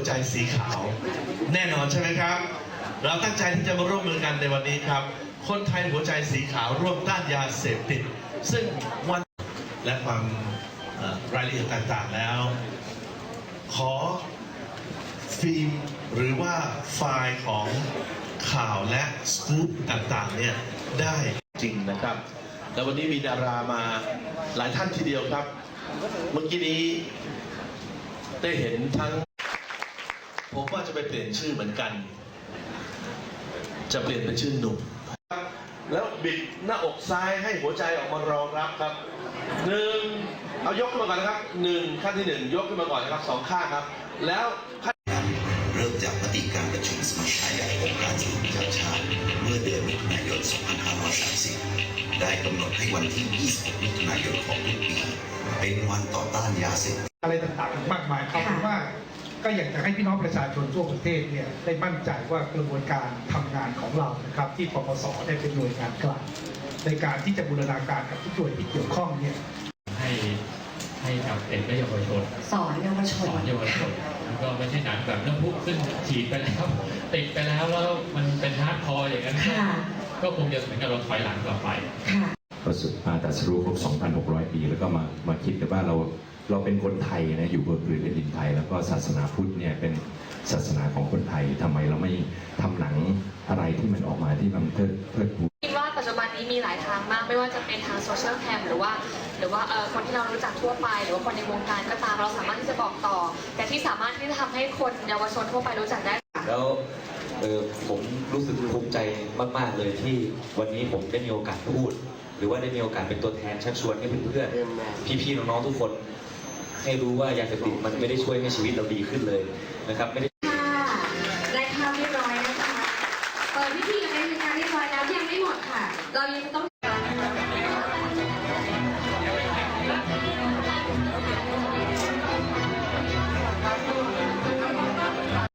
วใจสีขาว แน่นอนใช่ไหมครับ เราตั้งใจที่จะมาร่วมมือกันในวันนี้ครับ คนไทยหัวใจสีขาวร่วมต้านยาเสพติด ซึ่งวันและความรายละเอียดต่างๆแล้ว ขอฟิล์มหรือว่าไฟล์ของข่าวและสกู๊ปต่างๆเนี่ยได้จริงนะครับแล้ววันนี้มีดารามาหลายท่านทีเดียวครับ เมื่อกี้นี้ได้เห็นทั้ง ผมว่าจะไปเปลี่ยนชื่อเหมือนกัน จะเปลี่ยนเป็นชื่อหนุ่มครับแล้วบิดหน้าอกซ้ายให้หัวใจออกมารองรับครับหนึ่งเอายกขึ้นมาก่อนนะครับหนึ่งขั้นที่หนึ่งยกขึ้นมาก่อนนะครับสองข้างครับ แล้วขั้นเริ่มจากมติการประชุมสมัชชาใหญ่องค์การสหประชาชาติเมื่อเดือนมิถุนายน 2530 ได้กำหนดให้วันที่26มิถุนายนของทุกปี เป็นวันต่อต้านยาเสพติดอะไรต่างๆมากมายเอาเป็นว่าก็ อยากจะให้พี่น้องประชาชนทั่วประเทศเนี่ยได้มั่นใจว่ากระบวนการทำงานของเรานะครับ ที่ปปสได้เป็นหน่วยงานกลางในการที่จะบูรณาการกับทุกหน่วยที่เกี่ยวข้องเนี่ยให้ให้กับเด็กและเยาวชนสอนเยาวชสนอนเยาวชนแล้วก็ไม่ใช่หนังแบบน้ำพุซึ่งฉีดไปแล้วติดไปแล้วแล้วมันเป็นฮาร์ดคอร์อย่างนั้นค่ะก็คงจะเหมือนกับเราถอยหลังกลับไปค่ะประสูติมาตรัสรู้ครบ 2,600 ปี แล้วก็มามาคิดกันว่าเรา เราเป็นคนไทยนะอยู่บนพื้นแผ่นดินไทย แล้วก็ศาสนาพุทธเนี่ยเป็นศาสนาของคนไทยทำไมเราไม่ทำหนังอะไรที่มันออกมาที่มันเทิดเทิดทูนคิดว่าปัจจุบันนี้มีหลายทางมาก ไม่ว่าจะเป็นทางโซเชียลแคมหรือว่าหรือว่าเอ่อคนที่เรารู้จักทั่วไป หรือว่าคนในวงการก็ตามเราสามารถที่จะบอกต่อ แต่ที่สามารถที่จะทำให้คนเยาวชนทั่วไปรู้จักได้ แล้วเออผมรู้สึกภูมิใจมาก ๆ เลยที่วันนี้ผมได้มีโอกาสพูด หรือว่าได้มีโอกาสเป็นตัวแทนชักชวนให้เพื่อนๆพี่ๆน้องๆทุกคน ให้รู้ว่ายาเสพติดมันไม่ได้ช่วยให้ชีวิตเราดีขึ้นเลยนะครับไม่ได้ค่ะได้ภาพเรียบร้อยนะคะเปิดพิธีกันในงารเรียบร้อยแล้วยังไม่หมดค่ะ เรายังจะต้อง